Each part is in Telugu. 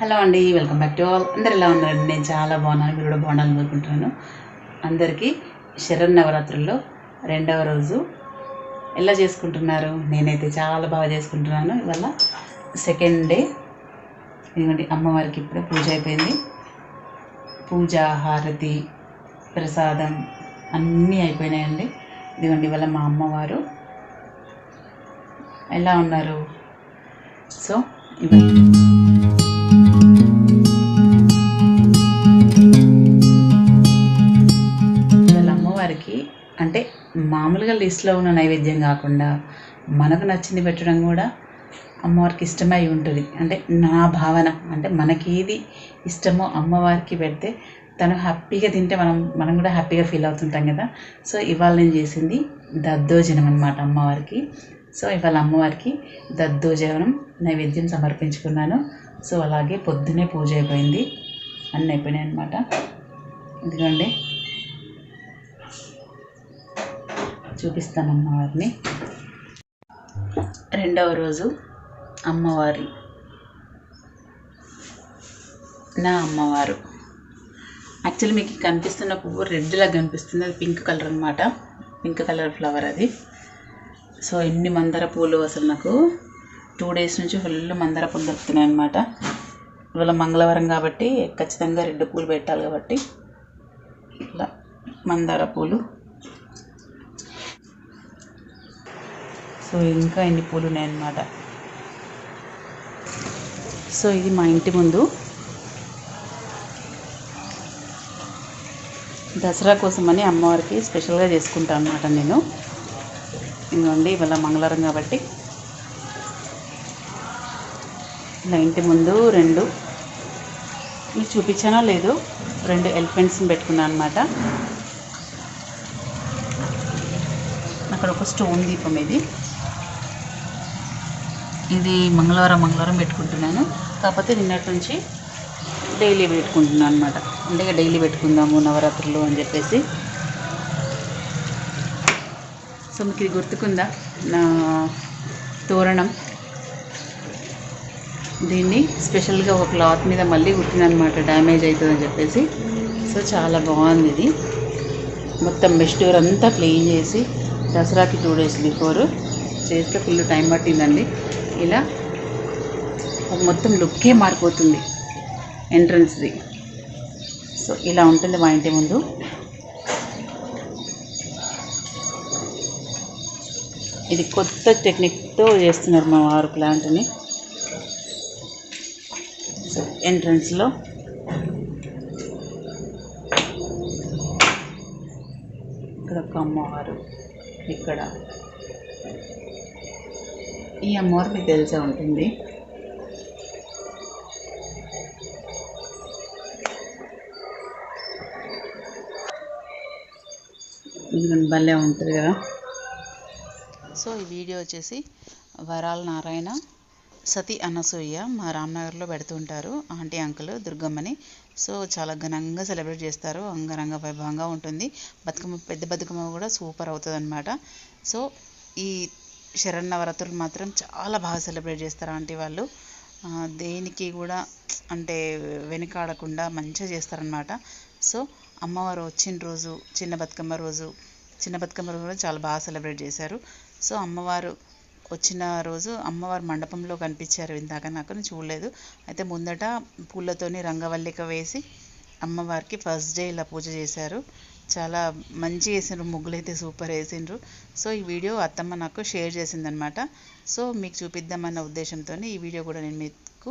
హలో అండి వెల్కమ్ బ్యాక్ టు ఆల్. అందరు ఎలా ఉన్నారండి? నేను చాలా బాగున్నాను మీరు కూడా బాగుండాలని కోరుకుంటున్నాను. అందరికీ శరన్నవరాత్రుల్లో రెండవ రోజు ఎలా చేసుకుంటున్నారు? నేనైతే చాలా బాగా చేసుకుంటున్నాను. ఇవాళ సెకండ్ డే ఇదిగోండి అమ్మవారికి ఇప్పుడే పూజ అయిపోయింది. పూజ హారతి ప్రసాదం అన్నీ అయిపోయినాయండి. ఇదిగోండి ఇవాళ మా అమ్మవారు ఎలా ఉన్నారు? సో ఇవన్నీ మామూలుగా ఉన్న నైవేద్యం కాకుండా మనకు నచ్చింది పెట్టడం కూడా అమ్మవారికి ఇష్టమై ఉంటుంది. అంటే నా భావన అంటే మనకి ఏది ఇష్టమో అమ్మవారికి పెడితే తను హ్యాపీగా తింటే మనం మనం కూడా హ్యాపీగా ఫీల్ అవుతుంటాం కదా. సో ఇవాళ నేను చేసింది దద్దోజనం అనమాట అమ్మవారికి. సో ఇవాళ అమ్మవారికి దద్దోజనం నైవేద్యం సమర్పించుకున్నాను. సో అలాగే పొద్దునే పూజ అయిపోయింది. అన్నీ అయిపోయినాయి అనమాట ఇదిగోండి. చూపిస్తాను అమ్మవారిని రెండవ రోజు అమ్మవారి నా అమ్మవారు. యాక్చువల్లీ మీకు కనిపిస్తున్న పువ్వు రెడ్లా కనిపిస్తుంది. అది పింక్ కలర్ అనమాట పింక్ కలర్ ఫ్లవర్ అది. సో ఎన్ని మందార పూలు అసలు నాకు టూ డేస్ నుంచి ఫుల్ మందార పూలు దొరుకుతున్నాయి అనమాట ఇవాళ మంగళవారం కాబట్టి ఖచ్చితంగా రెడ్ పూలు పెట్టాలి కాబట్టి ఇట్లా మందార పూలు. సో ఇంకా ఎన్ని పూలు ఉన్నాయన్నమాట సో ఇది మా ఇంటి ముందు. దసరా కోసమని అమ్మవారికి స్పెషల్గా చేసుకుంటాను అనమాట నేను. ఇదిగోండి ఇవాళ మంగళవారం కాబట్టి. ఇలా ఇంటి ముందు రెండు. మీకు చూపించానో లేదు? రెండు ఎలిఫెంట్స్ని పెట్టుకున్నాను అనమాట అక్కడ ఒక స్టోన్ దీపం ఇది. ఇది మంగళవారం మంగళవారం పెట్టుకుంటున్నాను. కాకపోతే నిన్నటి నుంచి డైలీ పెట్టుకుంటున్నాను అనమాట అంటే డైలీ పెట్టుకుందాము నవరాత్రులు అని చెప్పేసి. సో మీకు ఇది గుర్తుకుందా? నా తోరణం. దీన్ని స్పెషల్గా ఒక క్లాత్ మీద మళ్ళీ కుట్టినమాట డ్యామేజ్ అవుతుందని చెప్పేసి. సో చాలా బాగుంది ఇది. మొత్తం బెస్టోర్ అంతా క్లీన్ చేసి దసరాకి టూ డేస్ బిఫోర్. చేస్తే ఫుల్ టైం పట్టిందండి. ఇలా మొత్తం లుక్కే మారిపోతుంది ఎంట్రన్స్ది. సో ఇలా ఉంటుంది మా ఇంటి ముందు. ఇది కొత్త టెక్నిక్తో చేస్తున్నారు మా వారు ప్లాంట్ని. సో ఎంట్రన్స్లో. ఇక్కడ ఒక అమ్మవారు. ఇక్కడ. ఈ అమ్మవారు మీకు తెలిసే ఉంటుంది. ఎందుకంటే భలే ఉంటుంది కదా. సో ఈ వీడియో వచ్చేసి వరాల నారాయణ సతీ అనసూయ మా రామ్నగర్లో పెడుతుంటారు ఆంటీ అంకుల్ దుర్గమ్మని. సో చాలా ఘనంగా సెలబ్రేట్ చేస్తారు. అంగరంగ వైభవంగా ఉంటుంది. బతుకమ్మ పెద్ద బతుకమ్మ కూడా సూపర్ అవుతుంది అనమాట సో ఈ శరణవ్రతులు మాత్రం చాలా బాగా సెలబ్రేట్ చేస్తారు ఆంటీ వాళ్ళు. దేనికి కూడా అంటే వెనుకాడకుండా మంచిగా చేస్తారనమాట సో అమ్మవారు వచ్చిన రోజు చిన్న బతుకమ్మ రోజు చిన్న బతుకమ్మ రోజు కూడా చాలా బాగా సెలబ్రేట్ చేశారు. సో అమ్మవారు వచ్చిన రోజు అమ్మవారు మండపంలో కనిపించారు. ఇందాక నాకు నేను చూడలేదు. అయితే ముందట పూలతోని రంగవల్లిక వేసి అమ్మవారికి ఫస్ట్ డే ఇలా పూజ చేశారు. చాలా మంచి వేసిండ్రు ముగ్గులు అయితే సూపర్ వేసిండ్రు. సో ఈ వీడియో అత్తమ్మ నాకు షేర్ చేసిందనమాట సో మీకు చూపిద్దామన్న ఉద్దేశంతో ఈ వీడియో కూడా నేను మీకు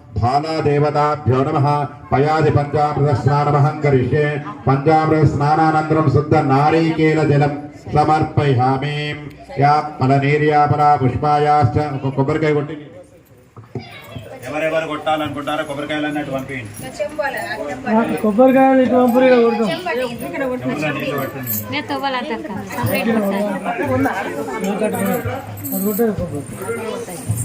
బాలాదేవతాభ్యో నమ పయాది పంచామృతస్నానమహం కరిష్యే పంచామృతస్నానానంతరం శుద్ధ నారీకేల జలం సమర్పయామి యా పల నీర్యా పుష్పాయాశ్చ కొబ్బరికాయ కొట్టి. ఎవరెవరు కొట్టాలనుకుంటారో కొబ్బరికాయలు పంపించండి కొబ్బరికాయలు ఇటు పంపరు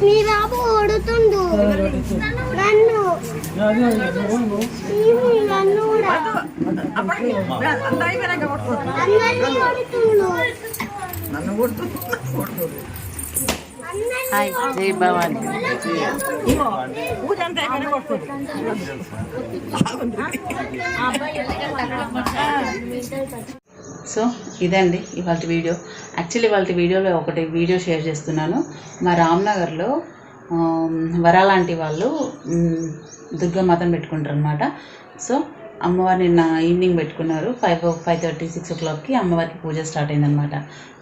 నీ బాబు కొడుతుండు నన్ను ఈమె నన్ను కూడా అందరినీ కొడుతుండు హాయ్ జై భవాని సో ఇదండి ఇవాళ వీడియో. యాక్చువల్లీ ఇవాళ వీడియోలో ఒకటి వీడియో షేర్ చేస్తున్నాను. మా రామ్నగర్లో వరాలాంటి వాళ్ళు మ్, దుర్గామాతను పెట్టుకుంటారు అనమాట సో అమ్మవారు నిన్న ఈవినింగ్ పెట్టుకున్నారు. Five five thirty six o క్లాక్కి అమ్మవారికి పూజ స్టార్ట్ అయిందనమాట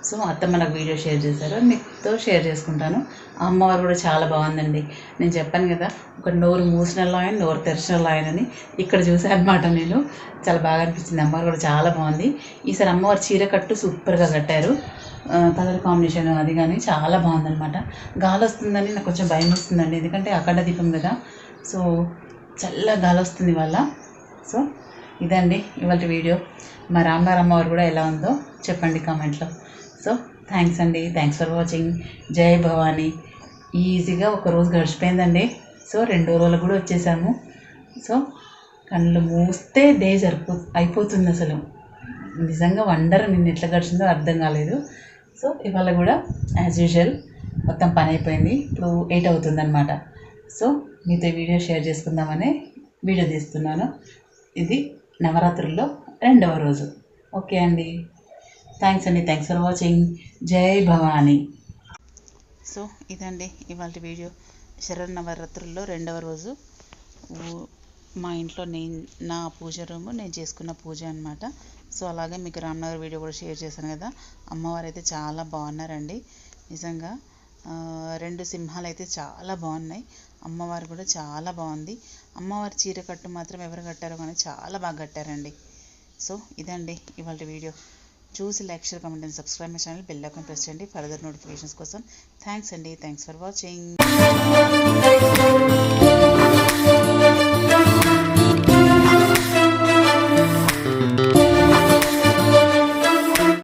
సో అత్తమ్మ నాకు వీడియో షేర్ చేశారు. మీతో షేర్ చేసుకుంటాను. అమ్మవారు కూడా చాలా బాగుందండి. నేను చెప్పాను కదా ఒక నోరు మూసిన లాయన్ నోరు తెరిచిన లాయన్ అని ఇక్కడ చూసాను అనమాట నేను. చాలా బాగా అనిపించింది. అమ్మవారు కూడా చాలా బాగుంది. ఈసారి అమ్మవారి చీర కట్టు సూపర్గా కట్టారు. కలర్ కాంబినేషన్ అది కానీ చాలా బాగుందనమాట గాలి వస్తుందని నాకు కొంచెం భయం వస్తుందండి. ఎందుకంటే అఖండ దీపం కదా. సో చల్ల గాలి వస్తుంది వల్ల సో ఇదండి ఇవాళ వీడియో. మా రామ్గారు అమ్మవారు కూడా ఎలా ఉందో చెప్పండి కామెంట్లో. సో థ్యాంక్స్ అండి. Thanks for watching. జై భవానీ. ఈజీగా ఒక రోజు గడిచిపోయిందండి. సో రెండో రోజులు కూడా వచ్చేసాము. సో కళ్ళు మూస్తే డే జరిపో అయిపోతుంది అసలు. నిజంగా వండర్ నిన్న ఎట్లా గడిచిందో అర్థం కాలేదు. సో ఇవాళ కూడా యాజ్ యూజువల్ మొత్తం పని అయిపోయింది. ఇప్పుడు ఎయిట్ అవుతుందన్నమాట. సో మీతో వీడియో షేర్ చేసుకుందామని వీడియో తీస్తున్నాను. ఇది నవరాత్రుల్లో రెండవ రోజు. ఓకే అండి. థ్యాంక్స్ అండి. థ్యాంక్స్ ఫర్ వాచింగ్ జై భవానీ. సో ఇదండి ఇవాళ వీడియో. శరన్నవరాత్రుల్లో రెండవ రోజు. మా ఇంట్లో నేను నా పూజ రూము నేను చేసుకున్న పూజ అనమాట సో అలాగే మీకు రామ్నగర్ వీడియో కూడా షేర్ చేశాను కదా. అమ్మవారు అయితే చాలా బాగున్నారండి. నిజంగా రెండు సింహాలు అయితే చాలా బాగున్నాయి. అమ్మవారు కూడా చాలా బాగుంది. అమ్మవారి చీర కట్టు మాత్రం ఎవరు కట్టారో కానీ చాలా బాగా కట్టారండి. సో ఇదండి ఇవాళ వీడియో. చూసి like share comment and subscribe my channel bell icon press చేయండి ఫర్దర్ నోటిఫికేషన్స్ కోసం. థ్యాంక్స్ అండి. Thanks for watching.